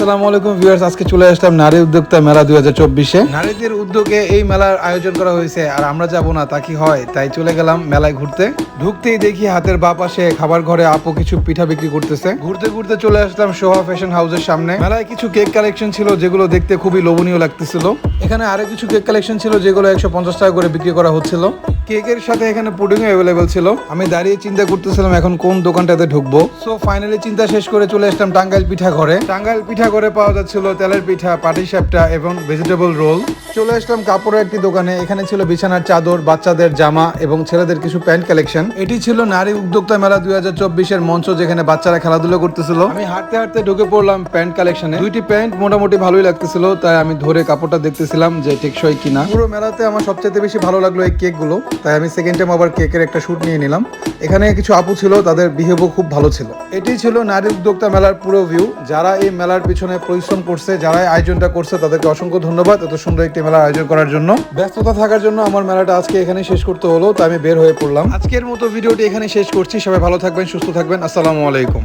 আসসালামু আলাইকুম ভিউয়ার্স, আজকে চলে আসলাম নারী উদ্যোক্তা মেলা দুই হাজার চব্বিশে। নারীদের উদ্যোগে এই মেলার আয়োজন করা হয়েছে, আর আমরা যাব না, তা কি হয়? তাই চলে গেলাম মেলায় ঘুরতে। ঢুকতেই দেখি হাতের বা পাশে খাবার ঘরে আপু কিছু পিঠা বিক্রি করতেছে। ঘুরতে ঘুরতে চলে আসলাম সোহা ফ্যাশন হাউসের সামনে। মেলায় কিছু কেক কালেকশন ছিল যেগুলো দেখতে খুবই লোভনীয় লাগতেছিল। এখানে আরও কিছু কেক কালেকশন ছিল যেগুলো একশো পঞ্চাশ টাকা করে বিক্রি করা হচ্ছিল। কেকের সাথে এখানে পুডিং অ্যাভেলেবেল ছিল। আমি দাঁড়িয়ে চিন্তা করতেছিলাম, এখন কোন দোকানটাতে ঢুকবো? সো ফাইনালি চিন্তা শেষ করে চলে আসলাম টাঙ্গাইল পিঠা ঘরে। টাঙ্গাইল পিঠা ঘরে পাওয়া যাচ্ছিল তেলের পিঠা, পাটি সাপটা এবং ভেজিটেবল রোল চলে আসলাম কাপড়ের একটি দোকানে। এখানে ছিল বিছানার চাদর, বাচ্চাদের জামা এবং ছেলেদের কিছু প্যান্ট কালেকশন এটি ছিল নারী উদ্যোক্তা মেলা দুই হাজার চব্বিশের মঞ্চ যেখানে বাচ্চারা খেলাধুলা করতেছিল। আমি হাঁটতে হাঁটতে ঢুকে পড়লাম প্যান্ট কালেকশনে। দুইটি প্যান্ট মোটামুটি ভালোই লাগতেছিল, তাই আমি ধরে কাপড়টা দেখতেছিলাম যে টেকসই কিনা। পুরো মেলাতে আমার সবচেয়ে বেশি ভালো লাগল এই কেকগুলো, তাই আমি সেকেন্ড টাইম আবার কেকের একটা শুট নিয়ে নিলাম। এখানে কিছু আপু ছিল, তাদের বিহেভও খুব ভালো ছিল। এটি ছিল নারী উদ্যোক্তা মেলার পুরো ভিউ যারা এই মেলার পিছনে পরিশ্রম করছে যারা আয়োজনটা করছে, তাদেরকে অসংখ্য ধন্যবাদ এত সুন্দর একটি মেলার আয়োজন করার জন্য। ব্যস্ততা থাকার জন্য আমার মেলাটা আজকে এখানে শেষ করতে হলো, তাই আমি বের হয়ে পড়লাম। আজকের মতো ভিডিওটি এখানে শেষ করছি। সবাই ভালো থাকবেন সুস্থ থাকবেন। আসসালামু আলাইকুম।